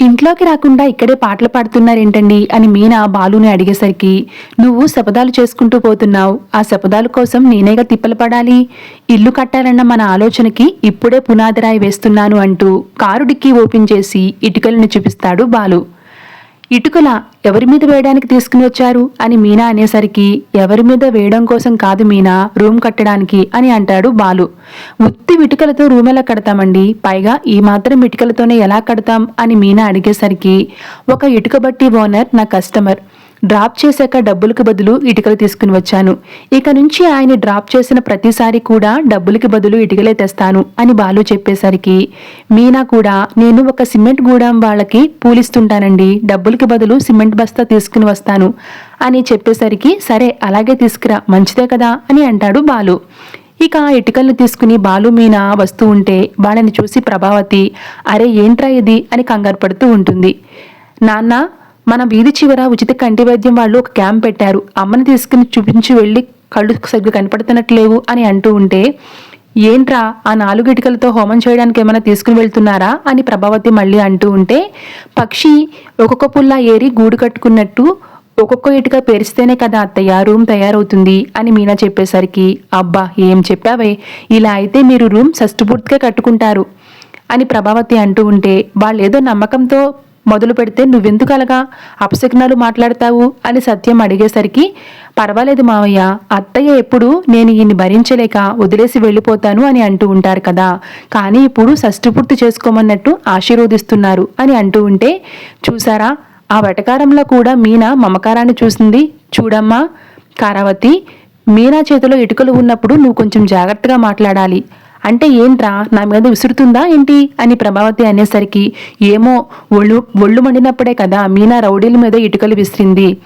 ఇంట్లోకి రాకుండా ఇక్కడే పాటలు పాడుతున్నారేంటండి అని మీనా బాలుని అడిగేసరికి నువ్వు శపథాలు చేసుకుంటూ పోతున్నావు. ఆ శపథాల కోసం నేనేగా తిప్పలు పడాలి? ఇల్లు కట్టాలన్న మన ఆలోచనకి ఇప్పుడే పునాదిరాయి వేస్తున్నాను అంటూ కారు డిక్కీ ఓపెన్ చేసి ఇటుకలను చూపిస్తాడు బాలు. ఇటుకల ఎవరి మీద వేయడానికి తీసుకుని వచ్చారు అని మీనా అనేసరికి ఎవరి మీద వేయడం కోసం కాదు మీనా రూమ్ కట్టడానికి అని అంటాడు బాలు. ఉత్తి ఇటుకలతో రూమ్ ఎలా కడతామండి? పైగా ఈ మాత్రం ఇటుకలతోనే ఎలా కడతాం అని మీనా అడిగేసరికి ఒక ఇటుక బట్టి ఓనర్ నా కస్టమర్. డ్రాప్ చేశాక డబ్బులకు బదులు ఇటుకలు తీసుకుని వచ్చాను. ఇక నుంచి ఆయన డ్రాప్ చేసిన ప్రతిసారి కూడా డబ్బులకి బదులు ఇటుకలే తెస్తాను అని బాలు చెప్పేసరికి మీనా కూడా నేను ఒక సిమెంట్ గూడాం వాళ్ళకి పూలిస్తుంటానండి. డబ్బులకి బదులు సిమెంట్ బస్తా తీసుకుని వస్తాను. అని చెప్పేసరికి సరే అలాగే తీసుకురా మంచిదే కదా అని అంటాడు బాలు. ఇక ఆ ఇటుకలను తీసుకుని బాలు మీనా వస్తూ ఉంటే వాళ్ళని చూసి ప్రభావతి అరే ఏంట్రా ఇది? అని కంగారు పడుతూ ఉంటుంది. నాన్న మన వీధి చివర ఉచిత కంటి వైద్యం వాళ్ళు ఒక క్యాంప్ పెట్టారు. అమ్మని తీసుకుని చూపించి వెళ్ళి కళ్ళు సరిగ్గా కనపడుతున్నట్లేవు అని అంటూ ఉంటే ఏంట్రా ఆ నాలుగు ఇటుకలతో హోమం చేయడానికి ఏమైనా తీసుకుని వెళ్తున్నారా? అని ప్రభావతి మళ్ళీ అంటూ ఉంటే పక్షి ఒక్కొక్క పుల్ల ఏరి గూడు కట్టుకున్నట్టు ఒక్కొక్క ఇటుక పేరిస్తేనే కదా అత్తయ్య రూమ్ తయారవుతుంది అని మీనా చెప్పేసరికి అబ్బా ఏం చెప్పావే? ఇలా అయితే మీరు రూమ్ షష్టిపూర్తిగా కట్టుకుంటారు అని ప్రభావతి అంటూ ఉంటే వాళ్ళేదో నమ్మకంతో మొదలు పెడితే నువ్వెందుకు అలాగా? అపశకునాలు మాట్లాడతావు? అని సత్యం అడిగేసరికి పర్వాలేదు మావయ్య అత్తయ్య ఎప్పుడు నేను ఈయన్ని భరించలేక వదిలేసి వెళ్ళిపోతాను అని అంటూ ఉంటారు కదా. కానీ ఇప్పుడు షష్టి పూర్తి చేసుకోమన్నట్టు ఆశీర్వదిస్తున్నారు అని అంటూ ఉంటే చూసారా ఆ వెటకారంలో కూడా మీనా మమకారాన్ని చూసింది? చూడమ్మా కారావతి మీనా చేతిలో ఇటుకలు ఉన్నప్పుడు నువ్వు కొంచెం జాగ్రత్తగా మాట్లాడాలి. అంటే ఏంట్రా? నా మీద విసురుతుందా ఏంటి? అని ప్రభావతి అనేసరికి ఏమో ఒళ్ళు ఒళ్ళు మండినప్పుడే కదా మీనా రౌడీల మీద ఇటుకలు విసిరింది.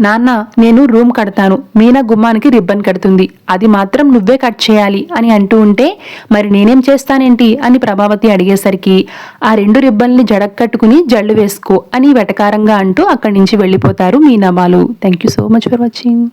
నాన్న నేను రూమ్ కడతాను. మీనా గుమ్మానికి రిబ్బన్ కడుతుంది. అది మాత్రం నువ్వే కట్ చేయాలి అని అంటూ ఉంటే మరి నేనేం చేస్తానేంటి? అని ప్రభావతి అడిగేసరికి ఆ రెండు రిబ్బన్లు జడక్కట్టుకుని జల్లు వేసుకో అని వెటకారంగా అంటూ అక్కడి నుంచి వెళ్ళిపోతారు Meena Balu. Thank you so much for watching